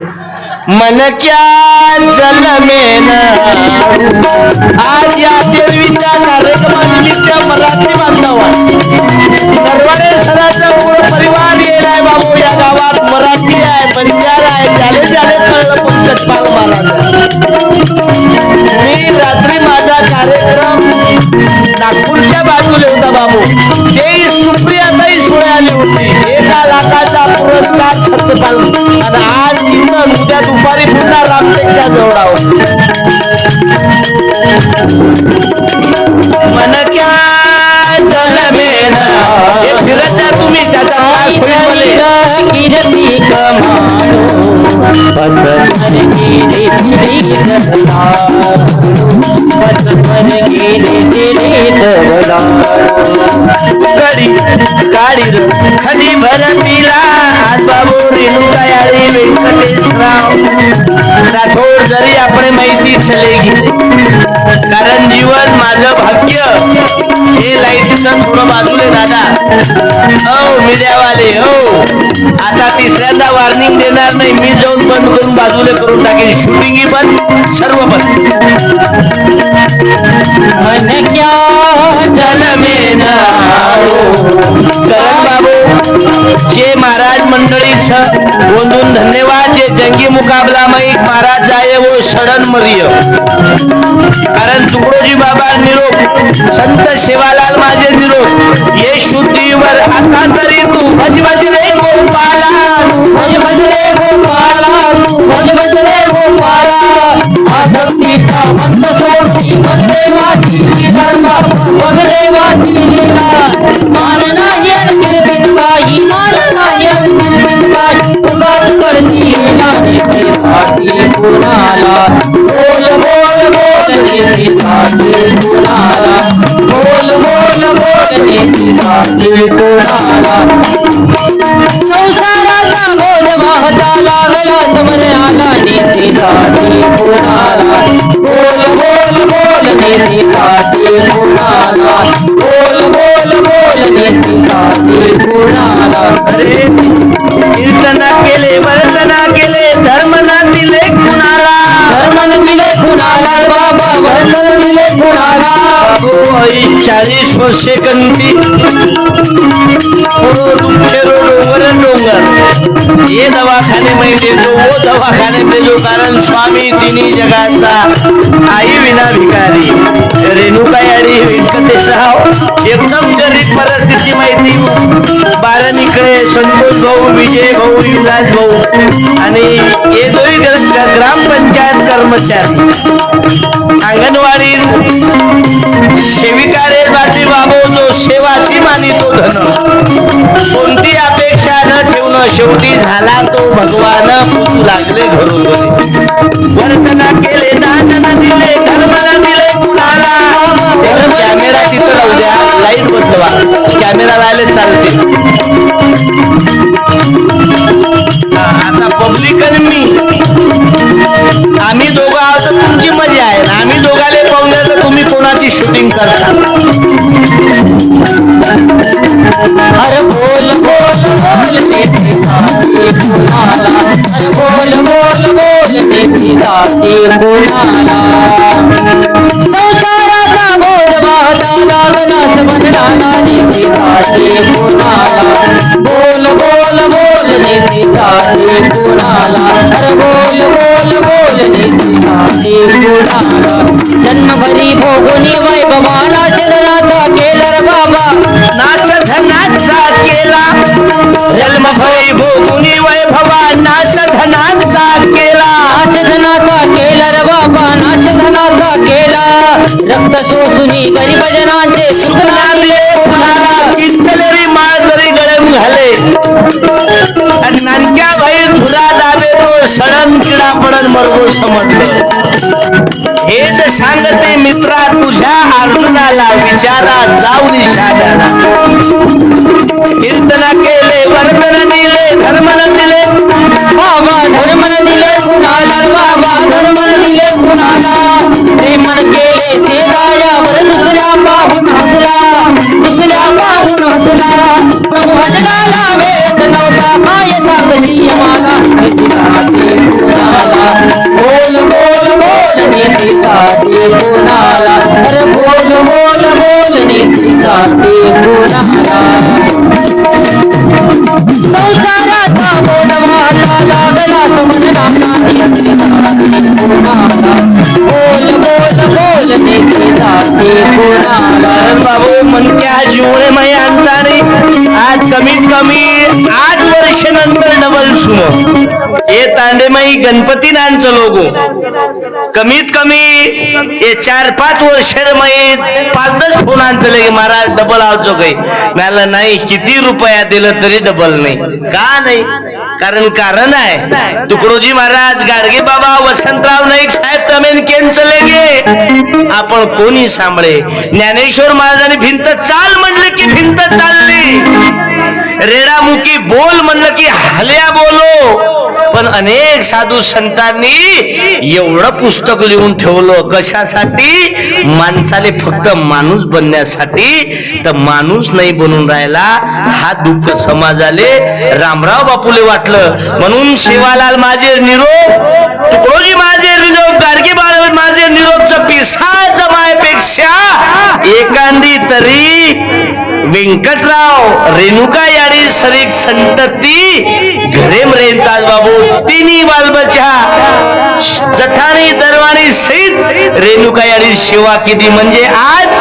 मन क्या चल में आज या देवीच्या कार्यक्रमानिमित्त मराठी बांधवा दरवाडे सणाचा पूर्ण परिवार येणार बाबू. या गावात मराठी आहे बंजार आहे. ज्याले ज्याले कळलं पंकज पाल महाराज मी रात्री माझा कार्यक्रम नागपूरच्या बाजूला होता बाबू. ते सुप्रियाताई सोय आली होती. एका लाखाचा पुरस्कार छत्रपाल आणि आज इथं उद्या दुपारी पुन्हा रामटेकच्या जवळ आहोत मन क्या जल तुम्ही त्याचा त्रास गाडी भर पिला बाबू रेणू दयाळी व्यंकटेशराव राठोड जरी आपण माहिती चलेगी कारण जीवन माझं भाग्य हे लाईटीचं थोडं बाजूले दादा. हो मीडियावाले हो. आता तिसऱ्यांदा वॉर्निंग देणार नाही मी जाऊन बंद करून बाजूले करून टाकेल शूटिंग पण सर्व पण मन क्या जल में न करण बाबू जे महाराज मंडळी बोलून धन्यवाद. जे जंगी मुकाबला में महाराज जाए वो सडन मरिय. कारण तुकडोजी बाबा निरोप संत शिवालाल माझे निरोप ये संसाराचा बोध वाहता लागला समरे आला नीतीसाठी कुणाला बोल बोल बोल कुणाला बोल बोल बोल कुणाला कुणाला चाळीस वर्षे कंती पुरो दुखेरो डोंगर कर ये दवाखाने में देतो वो दवाखाने में जो कारण स्वामी तिन्ही जगाचा आई विना भिकारी। रेणुकायाडी व्यंकटेशराव एकदम गरीब परिस्थिती माहिती। बारा इकडे संतोष भाऊ विजय भाऊ युवराज भाऊ। आणि हे ग्रामपंचायत कर्मचारी। अंगणवाडी सेविका रे बाबो बाबवतो सेवाची मानितो धन। कोणती अपेक्षा न ठेवणं शेवटी झाला तो भगवान. लागले घरोघरी वर्तना केले दान दिले धर्म न दिले कुणाला? धर्म कॅमेरा तिथं राहू द्या लाइट बदलवा. कॅमेरा राहिले चालते आता पब्लिक आणि मी. आम्ही दोघं आहोत तुमची मजा आहे. ना आम्ही दोघाले पाहून द्या तर तुम्ही कोणाची शूटिंग करता? अरे नेती साथी कुणाला संसाराचा बोध वाहता लागला समजणारा नेती साथी कुणाला बोल बोल बोल नेती साथी कुणाला अरे बोल बोल बोल नेती साथी कुणाला जन्मभरी भोगुनी वैभवाला चरणाचा के रक्त सोसुनी गरीब जनांचे सुख लागले कोणाला किंतरी माळ जरी गळम घाले नानक्या भाई धुरा दाबे तो सडन किडा पडन मरगो समजलं. हेच सांगते मित्रा तुझ्या अर्जुनाला विचारा जाऊ निषादाला कीर्तन भगवान वेद नव्हता काय सांगशी मला कुणाला सुनो। हे तांडेमाई गणपती नांच लोगो कमीत कमी हे चार पाच वर्ष माई पाच दस फोन आणचं लगे महाराज डबल आवचो काही मला नाही किती रुपया दिलं तरी डबल नाही। का नाही? कारण कारण आहे। तुकडोजी महाराज गाडगे बाबा वसंतराव नाईक साहेब तमेन केन चले गे आपण कोणी सांभळे? ज्ञानेश्वर महाराजांनी भिंत चाल म्हणले की भिंत चालली। रेडामुखी बोल म्हणलं की हल्या बोलो. पण अनेक साधू संतांनी एवढं पुस्तक लिहून ठेवलं. कशासाठी? माणसाले फक्त माणूस बनण्यासाठी. तर माणूस नाही बनून राहिला हा दुःख समाजाले रामराव बापूले वाटलं. म्हणून शिवालाल माझे निरोप तुकडोजी माझे निरोप गाडगे बाळ माझे निरोपचं पिसा जमायपेक्षा एखादी तरी व्यंकटराव रेणुका याडी सरीक संतती घरेम रेंचाज बाबू तिन्ही बालबच्या जठाणी दरवाणी सहित रेणुका याडी सेवा केली. म्हणजे आज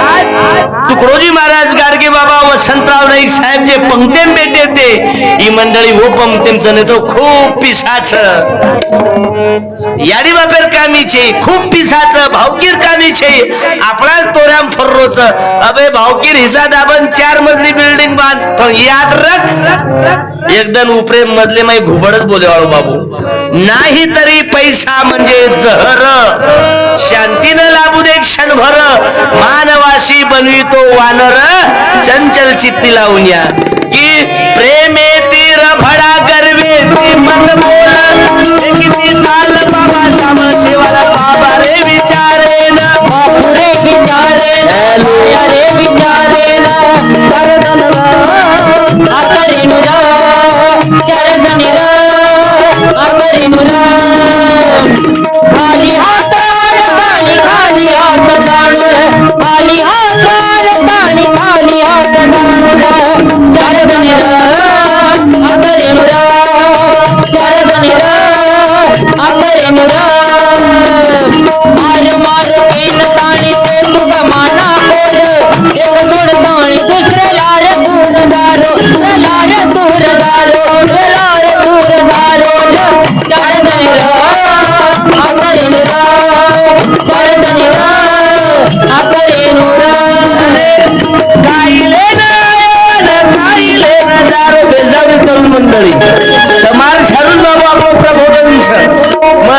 तुकडोजी महाराज गाडगे बाबा वसंतराव नाईक साहेब जे पंक्तेम भेटे ते ही मंडळी हो पंक्तेमचं नाही तो खूप पिसाच. याडी बापेर कामीचे खूप पिसाचं भावकीर कामीचे आपणाच तोऱ्याम फर्रोच. अबे भावकीर हिसा दाबन चार मजली बिल्डिंग बांध पण याद रख. एकदम उपरे मधले माई घुबडच बोले वाळू बाबू. नाही तरी पैसा म्हणजे जहर. शांतीनं लाभू दे क्षणभर. मानवाशी बनवितो वानर. चंचल चित्ती लावून या. की प्रेमे तीर भडा गर्वेती मन बोल किती चाल बाबा श्याम बाबा रे विचारे.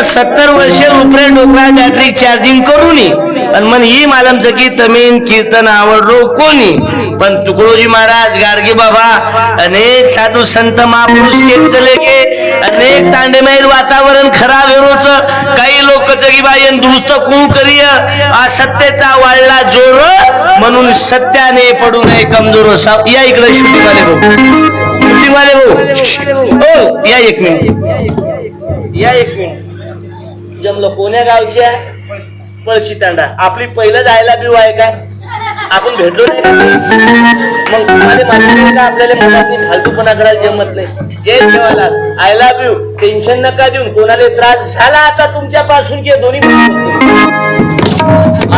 सत्तर वर्ष उपरे डोकरा बॅटरी चार्जिंग करूनी. पण मन ही मालमचं की तमीन कीर्तन आवडलो कोणी पण तुकडोजी महाराज गाडगे बाबा अनेक साधू संत महापुरुष के चले गे. अनेक तांडेमैर वातावरण खराब वेरोच काही लोक जगी बाई दुरुस्त कुळ करिय. असत्याचा वाढला जोर म्हणून सत्याने पडू नये कमजोर. या इकडे शूटिंग वाले भाऊ. शूटिंग वाले भाऊ. हो या एक मिनिट. या एक मिनिट. जमलं. कोण्या गावची आहे? पळशी तांडा आपली पहिलं जायला बिव आहे काय? आपण भेटलो नाही का? मग तुम्हाला माहिती का आपल्याला मनातनी फालतूपणा करायला जमत नाही? जय Shivalal I love you tension नका देऊन. कोणाला त्रास झाला आता तुमच्यापासून की दोन्ही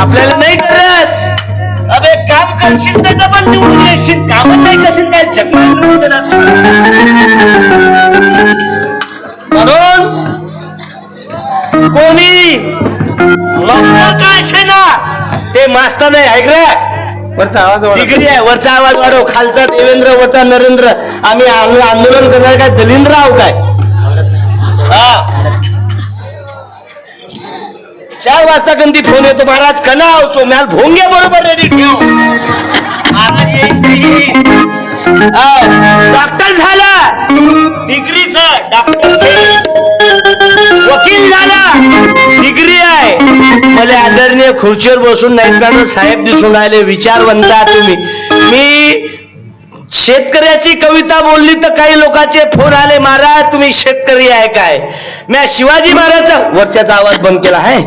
आपल्याला नाही करत अबे काम करशील तर डबल निवडून येशील. काम नाही करशील काय? चक्कर म्हणून कोणी? मास्तर का असे ना ते मास्तर नाही ऐक वरचा आवाज. डिग्री आहे वरचा आवाज वाढव. खालचा देवेंद्र वरचा नरेंद्र. आम्ही आंदो- आंदोलन करणार काय? दलिंद्र आहो काय चार वाजता कधी फोन येतो. महाराज कना आवचो म्याल भोंग्या बरोबर रेडी ठेव. डॉक्टर झाला. डिग्रीचा डॉक्टर वकील झाला. डिग्री आहे. मला आदरणीय खुर्चीवर बसून नाही साहेब दिसून राहिले विचारवंता तुम्ही. मी शेतकऱ्याची कविता बोलली तर काही लोकांचे फोन आले महाराज तुम्ही शेतकरी आहे काय? मी शिवाजी महाराजचा वरच्याचा आवाज बंद केला आहे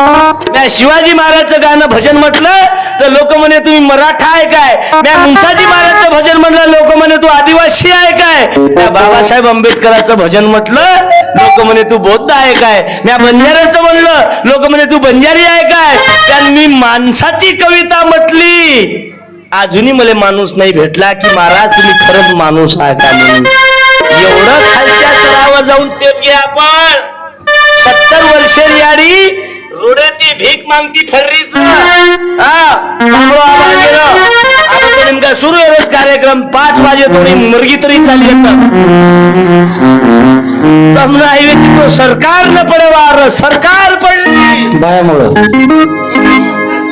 म्या शिवाजी महाराजचं गाणं भजन म्हटलं तर लोक म्हणे तुम्ही मराठा आहे काय? म्या मुंसाजी महाराजचं भजन म्हटलं लोक म्हणे तू आदिवासी आहे काय? म्या बाबासाहेब आंबेडकरांचं भजन म्हटलं लोक म्हणे तू बौद्ध आहे काय? म्या बंजाऱ्याचं म्हणलं लोक म्हणे तू बंजारी आहे काय? कारण मी माणसाची कविता म्हटली. अजूनही मला माणूस नाही भेटला की महाराज तुम्ही खरंच माणूस आहे का म्हणून? एवढं खालच्या स्तरावर जाऊन टेप घ्या आपण. सत्तर वर्षे याडी ती भीक मागती ठररीच नेमका सुरू आहे रोज कार्यक्रम. पाच वाजे तुम्ही मुलगी तरी चालली येतो सरकार न पडवार सरकार पडली. बायामुळं.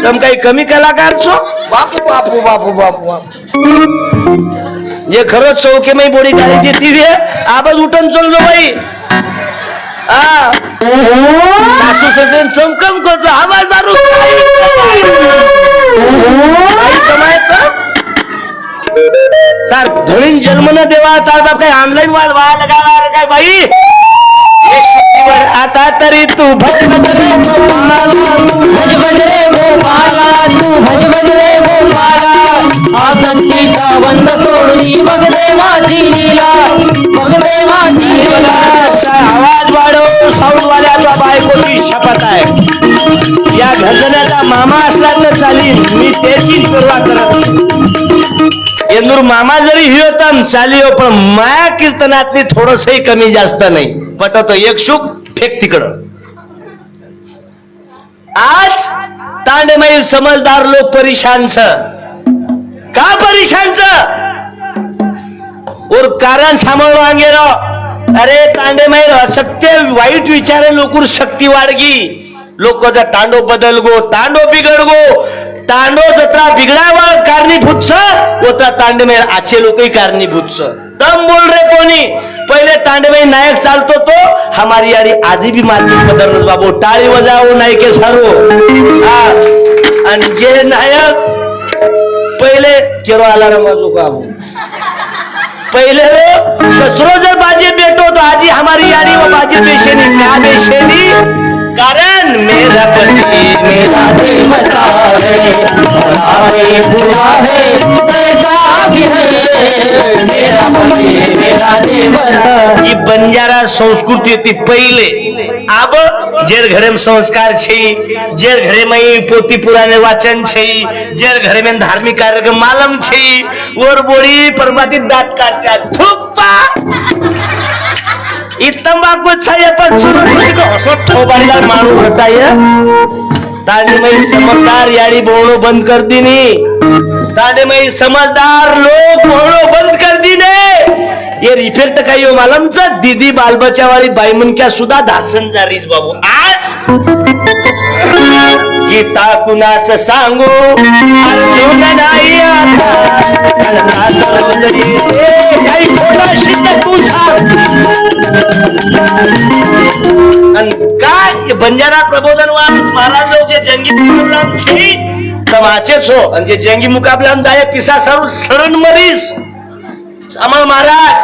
तम काही कमी कलाकार छो बापू बापू बापू बापू बापू. जे खरंच चौके मै बोडी गाडी देती आवाज उठून चल बाई. सासू सजन चमकम कोच आवाज आरू धुळीन जन्म न देवा तार बाप काही ऑनलाईन वाल व्हायला लगावा काय बाई? आता तरी तू भज भज रे गोपाला तू भज भज रे गोपाला तू भज भज रे गोपाला आसंतीचा बंद सोडली मग देवाची लीला. मग देवाची लीला. आवाज वाढव साऊंड बायकोची शपथ आहे. या घटनेचा मामा असला तर चालीन. मी त्याची सुरुवात करत येंदूर मामा जरी हिवतन चाली हो पण माया कीर्तनातली थोडसही कमी जास्त नाही. पटत एक शुक फेक तिकडं. आज तांडेमयील समजदार लोक परिशांचं का परेशानच और कारण सांभाळलो अंगेरो अरे तांडे माहीर असत्य वाईट विचारे लोकूर शक्ती वाढगी. लोकचा तांडो बदल गो तांडो बिघड गो तांडो जत्रा बिघडावा कारणीभूत छ ओता तांडे माहीर आजचे लोकही कारणीभूत छ दम बोल रे कोणी. पहिले तांडेबाई नायक चालतो तो हमारी यारी आजी भी मार्केट बदलत बाबू. टाळी वजावो नायके सारो हा. आणि जे नायक पहिले केरो आला रे माझो बाबू पहिले रो ससुरो जब बाजी बेटो तो आजी हमारी यारी वो बाजी बेशनी क्या बेशनी. कारण मेरा पति मेरा देवता है भला है बुरा है. बंजारा संस्कृति थी पहले. अब जेर घरे में संस्कार छे जेर घरे में पोती पुराने वाचन छे जेर घरे में धार्मिक कार्यक्रम मालम छे और बोली परमाती दांत काटता थुप्पा! ई तंबाकू छाये पर सुनो को हसत ठोबाला मानू होता है तानी में समकार यारी बोलो बंद कर दीनी. तांडे मई समजदार लोक बोलणं बंद कर दिने. ये इफेक्ट काही हो मालमचा दीदी बालबच्यावारी बाईमनक्या सुद्धा दासन जारीस बाबू. आज गीता कुणास सांगू? अर्जुन नाही आता. काय बंजारा प्रबोधन महाराज लोक जे जंगी मुकाबला છે તો વાંચે છો અને જે જંગી મુકાબલા જાય પીસા સારું શરણ મરીશ અમર મહારાજ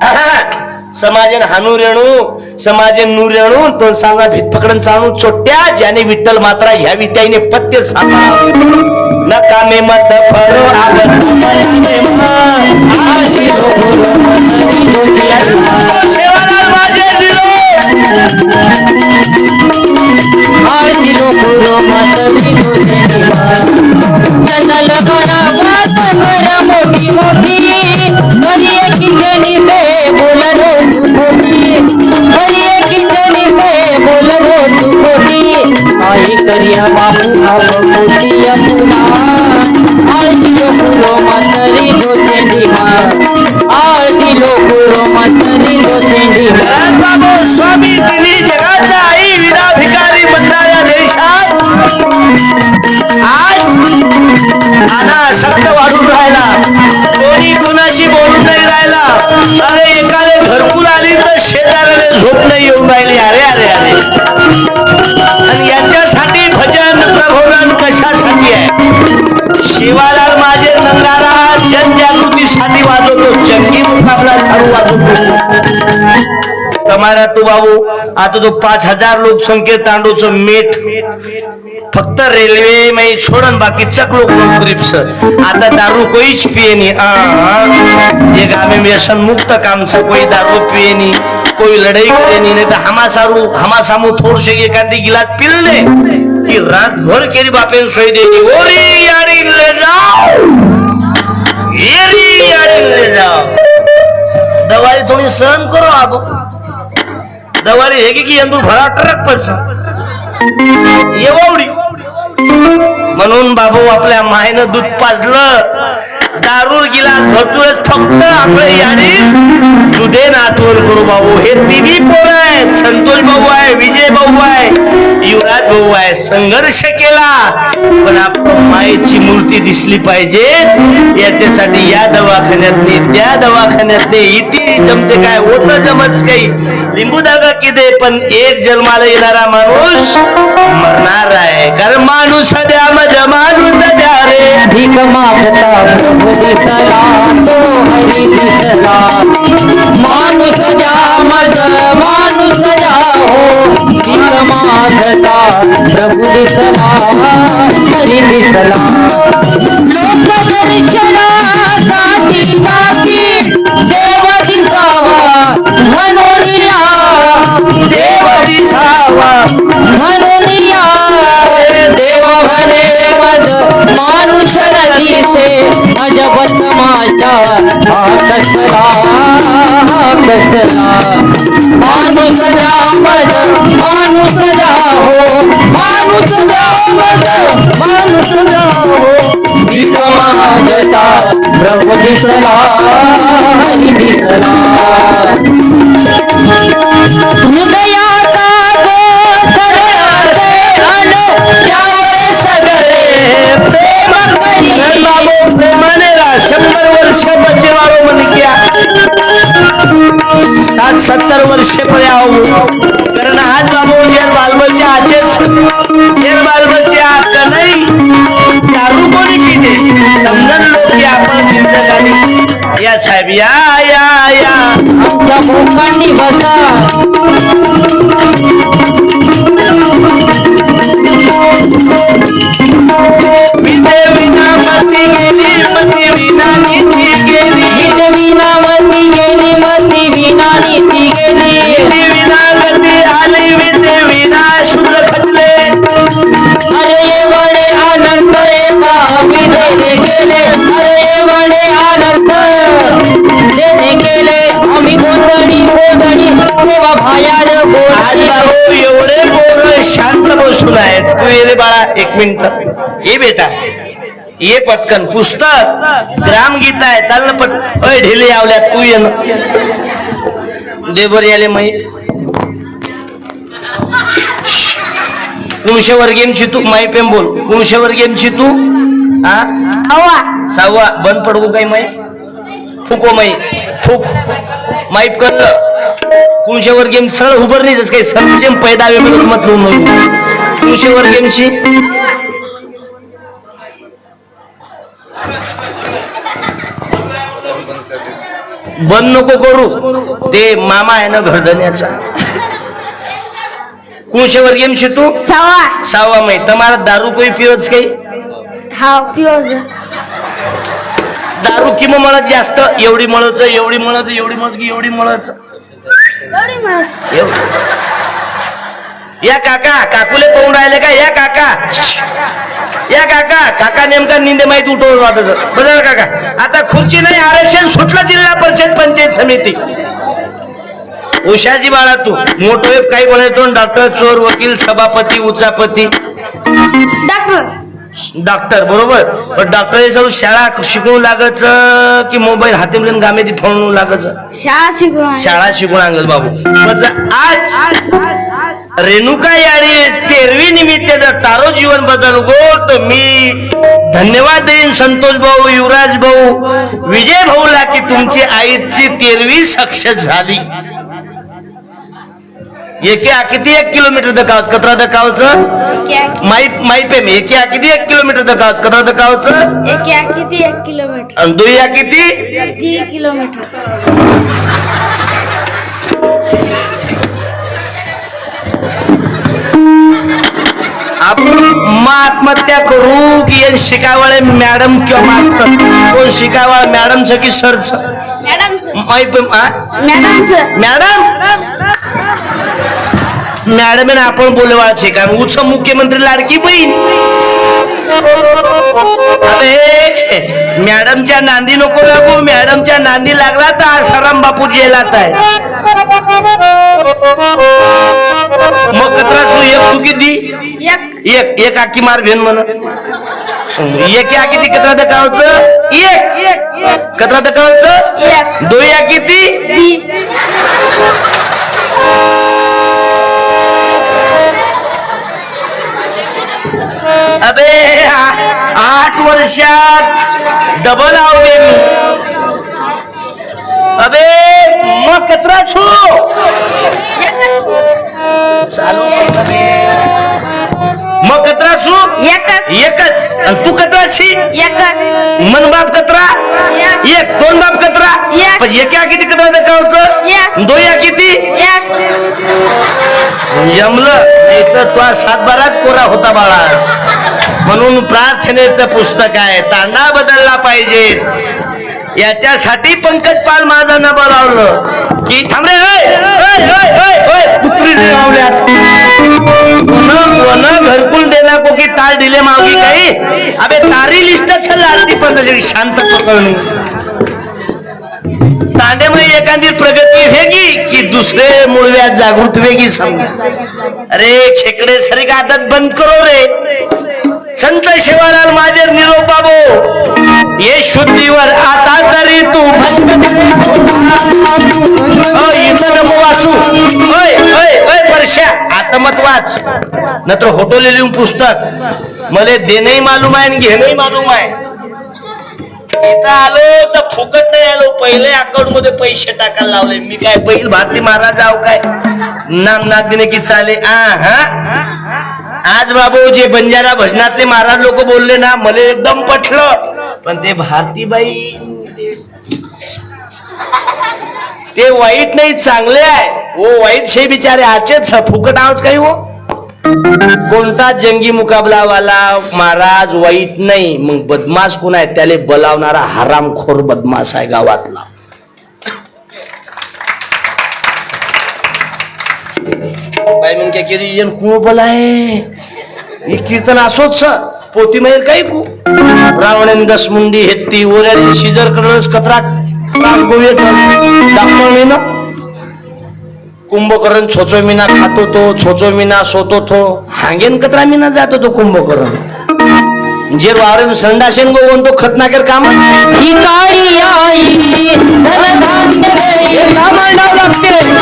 આહા, समाजेन हानू रेणू समाजेन नू रेणू तो सांगा भीत पकडन चालू चोट्या ज्याने विठ्ठल मात्रा ह्या विट्याने पत्ते सांगा नकामे मत फरो आवत शिवालाल माझे वाजवतो मुकाबला चालू वाजवतो. कमारा तू बाबू आता तो पाच हजार लोकसंख्ये तांडूच मेठ. फक्त रेल्वे में छोड़न बाकी चक लोग आता दारू कोई पिए नहीं. ये में व्यसन मुक्त काम से कोई दारू पिए नहीं कोई लड़ाई करे नहीं तो हमा सारू हमा सामू थोड़ से एखादी गिलास पिल ले ती रातभर केली केरी बापेन सोई देगी ओरी यारी ले जाओ. येरी यारी ले जाओ. दवाई थोडी सहन करो आप. दवाई हे की यंदू भरा ट्रक पस येवडी म्हणून बाबू आपल्या मायनं दूध पाजलं. दारूर गिलास भरतोय फक्त आपलं याने दुधे नातवण करू बाबू. हे तिन्ही युवराज आहे संघर्ष केला. पण आपण मायेची मूर्ती दिसली पाहिजे. याच्यासाठी या दवाखान्यातली त्या दवाखान्यातले इथे जमते काय? होत जमच काही. लिंबू दागा किदे पण एक जन्माला येणारा माणूस मरणार आहे. कारण माणूस द्या माझ्या माणूस द्या रे. भीक मागता माणूस द्या मज मागता प्रभू दिसला हरी दिसला लोक देव दिसावा म्हणून या देव दिसावा म्हणून या देव भले मज मानुष दिसे अजब तमाशा हा कसला हा कसला माणूस मज माणूस द्या हो माणूस मज माणूस द्या हो. भीक मागता प्रभू दिसला दिसला. हृदयाचा सत्तर वर्ष पर्याव कारण आज बाबू जे बालबच्चे आचेच जे बालबच्चे आता नाही दारू कोणी पिते? समजन लोक की आपण जिंदगानी या साहेब या या या. आमच्या भूखांनी बसा. एवढे पोरं शांत बसून आहेत. तू ये बाळा एक मिनिट. ये बेटा. ये पटकन. पुस्तक. ग्रामगीता आहे. चाल ना पट अय ढिले आवल्या तू ये ना. दे बरं याले माई कुणशे वर्गेमची तू माई पेम बोल. कुणशे वर्गेमची तू? हा? सहावा बंद पडू काही माई फुको माई फुक. माईप कर. कुळशेवर गेम सरळ उभारली जस काही सरसेम पैदावे मत नोंदवली कुंशेवर गेमची बंद नको करू. ते मामा आहे ना घरधन्याचा कुळशेवर गेम तू? सावा सावा मै तुम्हाला दारू कोई पिवच काही? हा पिवज दारू किंवा मला जास्त. एवढी मळच एवढी मळच एवढी मळच की एवढी मळच मस्त या काका काकुले पाहून राहिले का? या काका. या काका काका नेमका निंदे माहिती उठवून वाटत बरोबर काका? आता खुर्ची नाही आरक्षण सुटलं जिल्हा परिषद पंचायत समिती. उषाजी बाळा तू मोठो काही बोलायचो डॉक्टर चोर वकील सभापती उचापती. डॉक्टर डॉक्टर बरोबर? पण डॉक्टर शाळा शिकवू लागच की मोबाईल हाती मिळून गामे ती फोन लागच शाळा शिकून आले. शाळा शिकून आणलं बाबू. आज रेणुका याने तेरवी निमित्त जर तारो जीवन बदल गो तर मी धन्यवाद देईन संतोष भाऊ युवराज भाऊ विजय भाऊला की तुमची आईची तेरवी सक्सेस झाली. एके किती एक किलोमीटर दकावच कतरा दकावचं एक माईप माईप आहे एके आ किती एक किलोमीटर दकावच कतरा दकावचं एक किती एक किलोमीटर. आणि दुई आ किती किलोमीटर. आपण आत्महत्या करू की हे शिकावळे मॅडम किंवा मास्तर? कोण शिकावळ मॅडमचं की सरच? मॅडमचं. मॅडम मॅडमचं. मॅडम आपण बोलवायचे कारण उच्च मुख्यमंत्री लाडकी बहीण. अरे मॅडमच्या नांदी नको लागू मॅडमच्या नांदी लागला तर आसाराम बापू जेलात आहे. मग कचरा चु एक चुकी दी? एक. एक आखी मार भेन म्हण. एक या किती कचरा दकावचं एक. कचरा दकावचं एक. दोन या अबे आठ वर्षात डबल आवडे मी. अबे मग कचरा छू. चालू. मग कचरा छू. एकच. एकच. आणि तू कचरा छी. एकच. मन बाप कचरा. एक. दोन बाप कचरा. एक. पण एका किती एक. दो या किती जमलं नाही तर तो सातबाराच कोरा होता बाळा. म्हणून प्रार्थनेचं पुस्तक आहे तांडा बदलला पाहिजे. याच्यासाठी पंकज पाल माझा न बोलावलं. की कोण कोण घरकुल देना को की टाळ दिले मावली काही अबे तारी लिस्ट लाडती पण शांत पकडून तांडेमध्ये एखादी प्रगती वेगळी की दुसरे मुळव्यात जागृत वेगळी समजा अरे खेकडे सारी आदत बंद करो रे. संत शिवालाल माझे निरोप बाबो ये शुद्धीवर आता तरी तू अय, इथं परश्या आता मत वाच नंतर होटोले लिहून पुस्तक. मला देणंही मालूम आहे आणि घेणंही मालूम आहे. इथं आलो तर फुकट नाही आलो. पहिले अकाउंटमध्ये पैसे टाकायला लावले. मी काय बैल भारती महाराज आहो काय? नाम नागदिने की चाले. आ हा? आज बाबू जे बंजारा भजनातले महाराज लोक बोलले ना मला एकदम पटलं. पण ते भारतीबाई ते वाईट नाही चांगले आहे. ओ वाईट शे बिचारे आजचेच फुकट आवाज काही हो कोणता जंगी मुकाबलावाला महाराज वाईट नाही मग बदमाश कोण आहे? त्याला बलावणारा हरामखोर बदमाश आहे गावातला. बाई मग क्या केली हो, येन कुण बोलाय ही? कीर्तन असोच पोती माहीर काही कू? रावण दस मुंडी हेत्ती ओऱ्या शिजर करस कत्रात त्रास गोवे दाखव मी ना. कुंभकर्ण छोचो मीना खातो तो छोचो मीना सोतो तो. हांगेन कतरा मीना जातो तो कुंभकरण. जे वावरे संडासेन गो तो खतनाकर काम ही काळी आई धनधान्य गई आज सेवा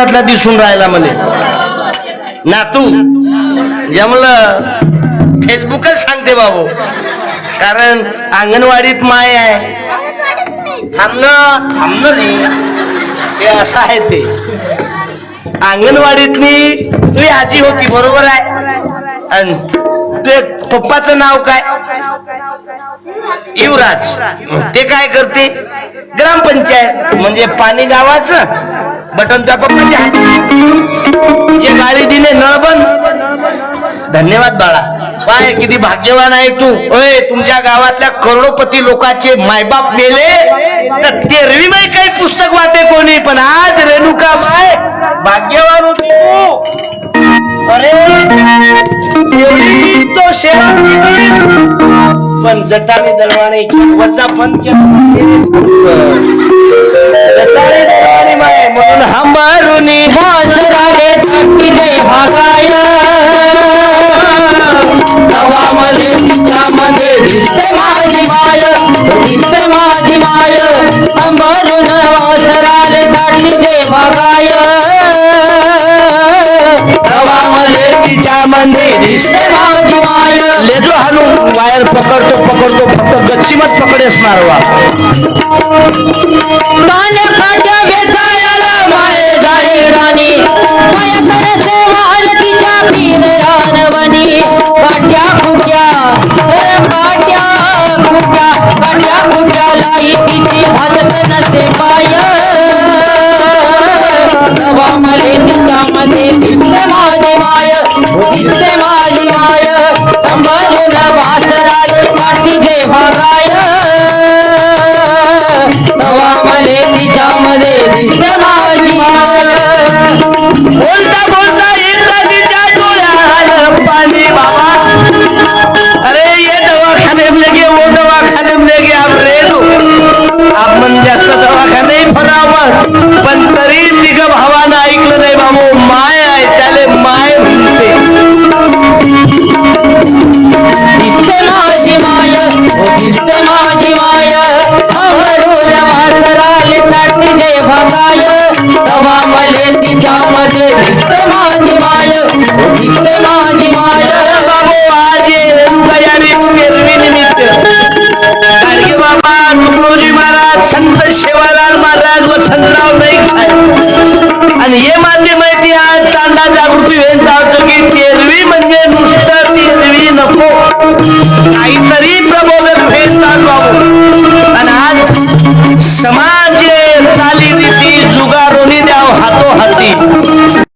घरातला दिसून राहिला मले नातू जमलं फेसबुकच सांगते बाबू. कारण अंगणवाडीत माय आहे. थांबणं थांबणं रे असं आहे ते. अंगणवाडीतली तुझी आजी होती बरोबर आहे? आणि ते पप्पाचं नाव काय? युवराज. ते काय करते? ग्रामपंचायत म्हणजे पाणी गावाचं? बटन त्या म्हणजे हाती. जे गाडी दिले नळबन धन्यवाद बाळा. पाय किती भाग्यवान आहे तू. अय तुमच्या गावातल्या करोडोपती लोकांचे मायबाप मेले. तर तेरवीमय काही पुस्तक वाटे कोणी? पण आज रेणुका बाय भाग्यवान होती तू. अरे तो सेवा पण जटाने दलवाने वरचा पण जटाने दलवाने माय म्हणून हंबारुनी वासराने धाकटी गई भागाया. गावामध्ये दिसते माझी माय दिसते माझी माय. वासराने भागाय. गावामध्ये तिच्यामध्ये दिसते माझी लेजो हालू वायर पकडतो पकडतो फक्त गच्चीवर पकडेस मारवा पाण्या म्हणजे असं दवाखाने फरावर पण तरी तिघ भावानं ऐकलं नाही बाबू. माय कृती वेळ चालतो की तेरवी म्हणजे नुसतं तेरवी नको. काहीतरी प्रबोधन फेल चालू आणि आज समाज